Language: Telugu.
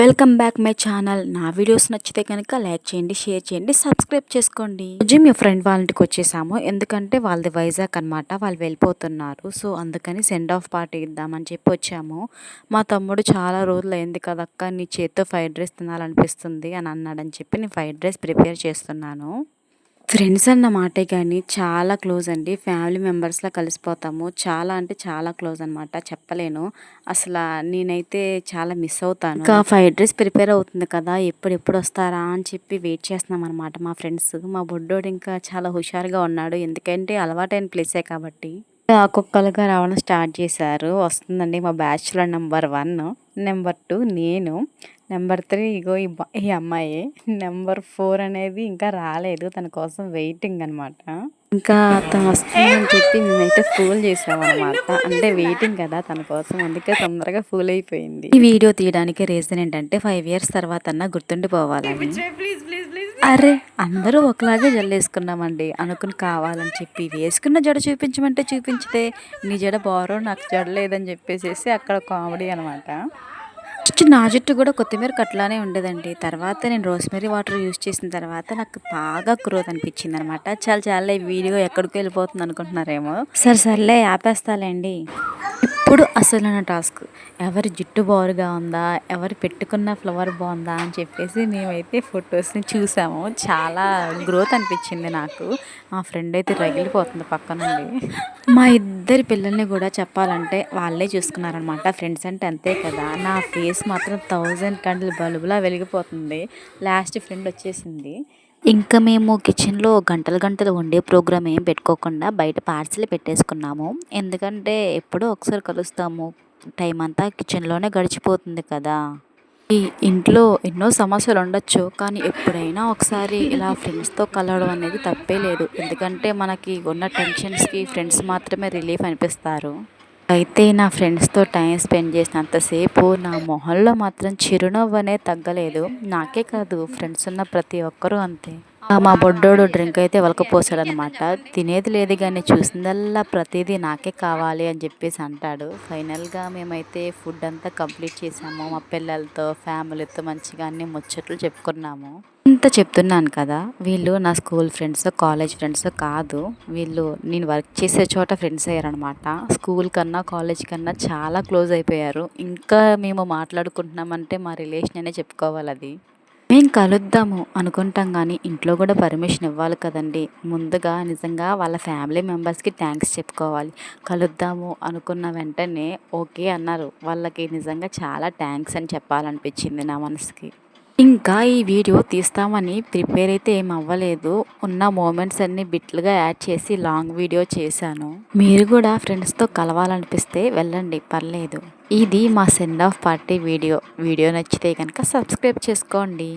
వెల్కమ్ బ్యాక్ మై ఛానల్ నా వీడియోస్ నచ్చితే కనుక లైక్ చేయండి షేర్ చేయండి సబ్స్క్రైబ్ చేసుకోండి. రోజు మీ ఫ్రెండ్ వాళ్ళ ఇంటికి వచ్చేసాము. ఎందుకంటే వాళ్ళది వైజాగ్ అనమాట వాళ్ళు వెళ్ళిపోతున్నారు. సో అందుకని సెండ్ ఆఫ్ పార్టీ ఇద్దామని చెప్పి వచ్చాము. మా తమ్ముడు చాలా రోజులు అయింది కదక్క నీ చేత్తో ఫ్రైడ్ రైస్ తినాలనిపిస్తుంది అని అన్నాడని చెప్పి నేను ఫ్రైడ్ రైస్ ప్రిపేర్ చేస్తున్నాను. ఫ్రెండ్స్ అన్న మాటే కానీ చాలా క్లోజ్ అండి. ఫ్యామిలీ మెంబర్స్లా కలిసిపోతాము. చాలా అంటే చాలా క్లోజ్ అనమాట చెప్పలేను. అసలు నేనైతే చాలా మిస్ అవుతాను. ఇంకా ఫ్రైడ్ రైస్ ప్రిపేర్ అవుతుంది కదా ఎప్పుడు ఎప్పుడు వస్తారా అని చెప్పి వెయిట్ చేస్తున్నాం అనమాట మా ఫ్రెండ్స్. మా బొడ్డోడు ఇంకా చాలా హుషారుగా ఉన్నాడు. ఎందుకంటే అలవాటైన ప్లేసే కాబట్టి. ఒక్కొక్కరుగా రావడం స్టార్ట్ చేశారు. వస్తుందండి మా బ్యాచ్లో నెంబర్ వన్. నెంబర్ టూ నేను. నెంబర్ త్రీ ఇగో ఈ ఈ అమ్మాయి నెంబర్ ఫోర్ అనేది ఇంకా రాలేదు. తన కోసం వెయిటింగ్ అనమాట ఇంకా తను వస్తుందని చెప్పి నేనైతే ఫూల్ చేసామన్నమాట అంటే వెయిటింగ్ కదా తన కోసం. అందుకే తొందరగా ఫూల్ అయిపోయింది. ఈ వీడియో తీయడానికి రీజన్ ఏంటంటే ఫైవ్ ఇయర్స్ తర్వాత అన్న గుర్తుండిపోవాలని అరే అందరూ ఒకలాగే జల్లేసుకున్నామండి. అనుకుని కావాలని చెప్పి వేసుకున్న జడ చూపించమంటే చూపించితే నీ జడ బారో నాకు జడ లేదని చెప్పేసేసి అక్కడ కామెడీ అనమాట నా జుట్టు కూడా కొత్తిమీర కట్లానే ఉండేదండి. తర్వాత నేను రోస్మెరీ వాటర్ యూస్ చేసిన తర్వాత నాకు బాగా గ్రోత్ అనిపించింది అనమాట చాలా చాలా వీడియో ఎక్కడికి వెళ్ళిపోతుంది అనుకుంటున్నారేమో. సరే సర్లే ఆపేస్తాలేండి. ఇప్పుడు నా టాస్క్. ఎవరి జుట్టు బారుగా ఉందా? ఎవరు పెట్టుకున్న ఫ్లవర్ బాగుందా? అని చెప్పేసి మేమైతే ఫొటోస్ని చూసాము. చాలా గ్రోత్ అనిపించింది నాకు. మా ఫ్రెండ్ అయితే రగిలిపోతుంది పక్కనుండి మా ఇద్దరి పిల్లల్ని కూడా చెప్పాలంటే వాళ్ళే చూసుకున్నారనమాట. ఫ్రెండ్స్ అంటే అంతే కదా. నా ఫేస్ మాత్రం థౌజండ్ కండ్లు బల్బులా వెలిగిపోతుంది. లాస్ట్ ఫ్రెండ్ వచ్చేసింది. ఇంకా మేము కిచెన్లో గంటలు గంటలు వండే ప్రోగ్రామ్ ఏం పెట్టుకోకుండా బయట పార్సిల్ పెట్టేసుకున్నాము. ఎందుకంటే ఎప్పుడో ఒకసారి కలుస్తాము. టైం అంతా కిచెన్లోనే గడిచిపోతుంది కదా. ఈ ఇంట్లో ఎన్నో సమస్యలు ఉండొచ్చు కానీ ఎప్పుడైనా ఒకసారి ఇలా ఫ్రెండ్స్తో కలవడం అనేది తప్పే లేదు. ఎందుకంటే మనకి ఉన్న టెన్షన్స్కి ఫ్రెండ్స్ మాత్రమే రిలీఫ్ అనిపిస్తారు. అయితే నా ఫ్రెండ్స్తో టైం స్పెండ్ చేసినంతసేపు నా మొహంలో మాత్రం చిరునవ్వు అనేది తగ్గలేదు. నాకే కాదు ఫ్రెండ్స్ ఉన్న ప్రతి ఒక్కరూ అంతే. మా బొడ్డోడు డ్రింక్ అయితే అనమాట తినేది లేదు కానీ చూసిందల్లా ప్రతిదీ నాకే కావాలి అని చెప్పేసి అంటాడు. ఫైనల్గా మేమైతే ఫుడ్ అంతా కంప్లీట్ చేసాము. మా పిల్లలతో ఫ్యామిలీతో మంచిగా అన్ని ముచ్చట్లు చెప్పుకున్నాము. ఇంత చెప్తున్నాను కదా వీళ్ళు నా స్కూల్ ఫ్రెండ్స్ కాలేజ్ ఫ్రెండ్స్ కాదు. వీళ్ళు నేను వర్క్ చేసే చోట ఫ్రెండ్స్ అయ్యారనమాట. స్కూల్ కన్నా కాలేజ్ కన్నా చాలా క్లోజ్ అయిపోయారు. ఇంకా మేము మాట్లాడుకుంటున్నామంటే మా రిలేషన్ అనే చెప్పుకోవాలి అది. మేము కలుద్దాము అనుకుంటాం కానీ ఇంట్లో కూడా పర్మిషన్ ఇవ్వాలి కదండి. ముందుగా నిజంగా వాళ్ళ ఫ్యామిలీ మెంబర్స్కి థ్యాంక్స్ చెప్పుకోవాలి. కలుద్దాము అనుకున్న వెంటనే ఓకే అన్నారు. వాళ్ళకి నిజంగా చాలా థ్యాంక్స్ అని చెప్పాలనిపించింది నా మనసుకి. ఇంకా ఈ వీడియో తీస్తామని ప్రిపేర్ అయితే ఏం అవ్వలేదు. ఉన్న మూమెంట్స్ అన్ని బిట్లుగా యాడ్ చేసి లాంగ్ వీడియో చేశాను. మీరు కూడా ఫ్రెండ్స్తో కలవాలనిపిస్తే వెళ్ళండి పర్లేదు. ఇది మా send off party video video నచ్చితే కనుక సబ్స్క్రైబ్ చేసుకోండి.